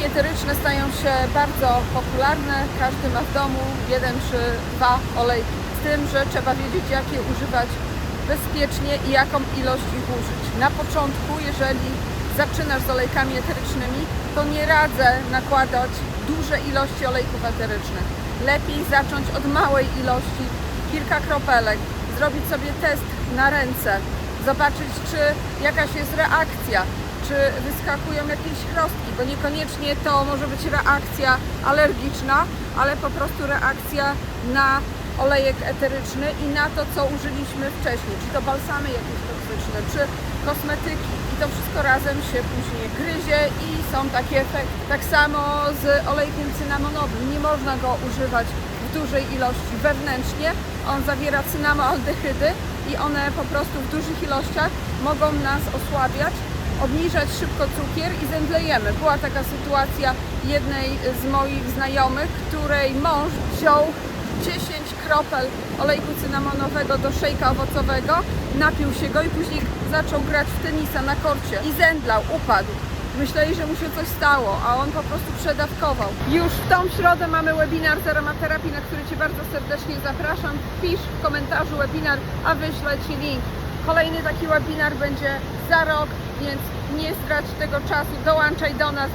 Olejki eteryczne stają się bardzo popularne. Każdy ma w domu jeden czy dwa olejki. Z tym, że trzeba wiedzieć, jak je używać bezpiecznie i jaką ilość ich użyć. Na początku, jeżeli zaczynasz z olejkami eterycznymi, to nie radzę nakładać duże ilości olejków eterycznych. Lepiej zacząć od małej ilości, kilka kropelek, zrobić sobie test na ręce, zobaczyć, czy jakaś jest reakcja, czy wyskakują jakieś chrostki, bo niekoniecznie to może być reakcja alergiczna, ale po prostu reakcja na olejek eteryczny i na to, co użyliśmy wcześniej, czy to balsamy jakieś toksyczne, czy kosmetyki. I to wszystko razem się później gryzie i są takie efekty. Tak samo z olejkiem cynamonowym, nie można go używać w dużej ilości wewnętrznie, on zawiera cynamoaldehydy i one po prostu w dużych ilościach mogą nas osłabiać, obniżać szybko cukier i zemdlejemy. Była taka sytuacja jednej z moich znajomych, której mąż wziął 10 kropel olejku cynamonowego do szejka owocowego, napił się go i później zaczął grać w tenisa na korcie i zemdlał, upadł. Myśleli, że mu się coś stało, a on po prostu przedawkował. Już w tą środę mamy webinar z aromaterapii, na który Cię bardzo serdecznie zapraszam. Pisz w komentarzu webinar, a wyślę Ci link. Kolejny taki webinar będzie za rok, więc nie strać tego czasu, dołączaj do nas.